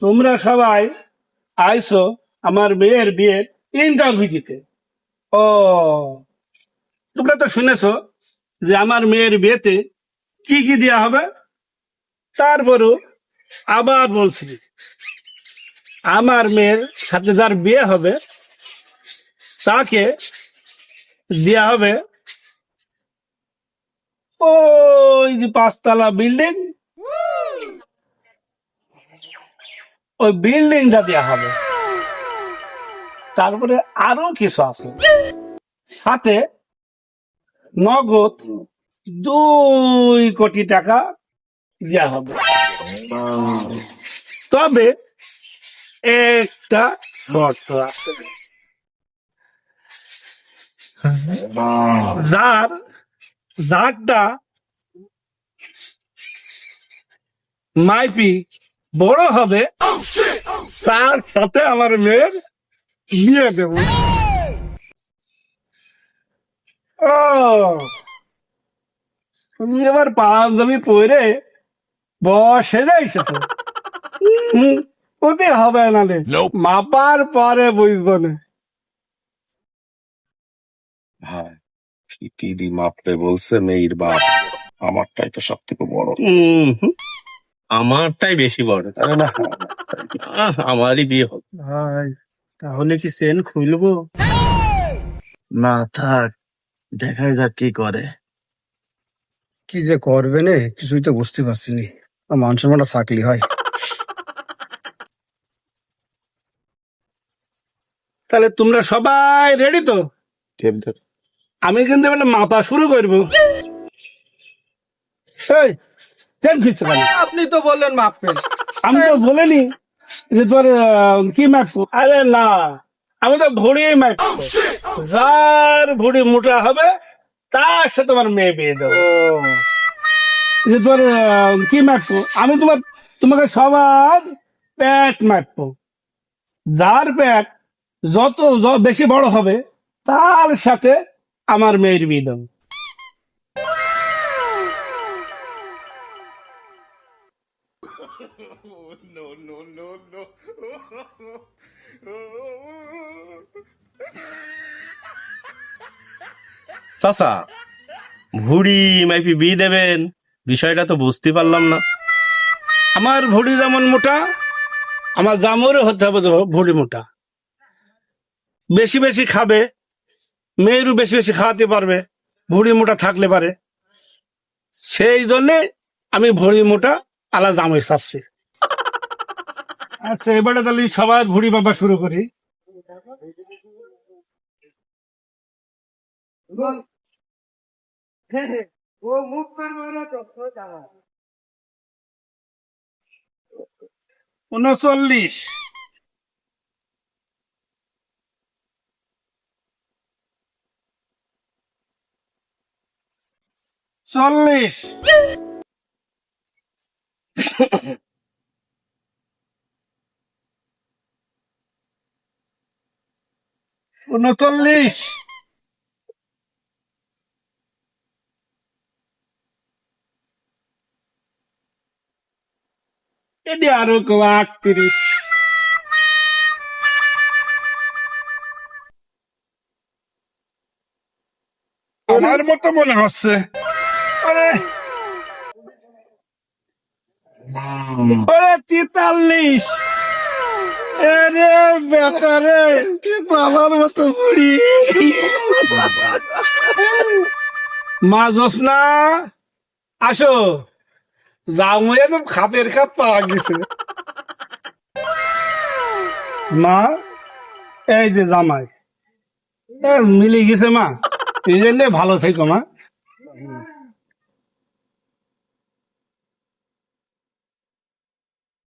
তোমরা সবাই আইসো আমার মেয়ের বিয়ের ইন্টারভিউ দিতে। ও, তোমরা তো শুনেছো যে আমার মেয়ের বিয়েতে কি কি দেওয়া হবে? তারপরও আবার বলছি, আমার মেয়ের সাথে যার বিয়ে হবে, তাকে দেওয়া হবে ওই যে পাঁচতলা বিল্ডিং। ওই বিল্ডিংটা দেওয়া হবে। তারপরে আরও কিছু আছে। সাথে নগদ দুই কোটি টাকা দেওয়া হবে। তবে একটা শর্ত আছে। যার, যারটা মাইপি বড় হবে। তার সাথে আমার মেয়ের বিয়ে দেব। ও তুমি এবার পাঞ্জাবি পরে বসে যাইছো ওতে হবে না রে। মাপার পরে বুঝব না। মাপতে বলছে মেয়ের বাপ। আমারটাই তো সব থেকে বড় আমারটাই বেশি বড় আহ, আমারই বিয়ে হবে। ভাই তাহলে কি সেন খুলবো? না থাক দেখাই যাক কি করে। কি যে করবে নে কিছুই তো বুঝতে পারছি নি মান সম্মানটা থাকলে হয়। তাহলে তোমরা সবাই রেডি তো? আমি কিন্তু এবার মাপা শুরু করব। এই চেন খুঁজছে কেন আপনি তো বললেন মাপবেন আমি তো বলিনি যে তোর কি মাপবো আরে না আমি তো ভুড়ি মাপবো যার ভুড়ি মোটা হবে তার সাথে তোমার মেয়ে বিয়ে দেবো। যে তোর আহ, কি মাপবো আমি তোমার তোমাকে সবার প্যাট মাপবো যার প্যাট যত য- বেশি বড় হবে তার সাথে আমার মেয়ের বিয়ে দেবো। চাচা ভুড়ি মাইপি বিয়ে দেবেন? বিষয়টা তো বুঝতে পারলাম না। আমার ভুড়ি যেমন মোটা আমার জামরও হতে হবে ভুড়ি মোটা। বেশি বেশি খাবে মেয়েরও বেশি বেশি খাওয়াতে পারবে ভুড়ি মোটা থাকলে পারে। সেই জন্যে আমি ভুড়ি মোটা আলা জামাই চাচ্ছি। আচ্ছা এবারে তাহলে সবাই ভুড়ি বাবা শুরু করি। উনচল্লিশ। চল্লিশ। উনচল্লিশ। এটি আরও আটত্রিশ। আমার মতো মনে হচ্ছে। আরে ওরে তেতাল্লিশ। আরে বেটা রে কিন্তু আমার মতো বুড়ি। মা জোসনা আসো। যাও একদম খাপের খাপ পাওয়া গেছে। মা, এই যে জামাই। মিলে গেছে মা। এই জন্য ভালো থেকো মা।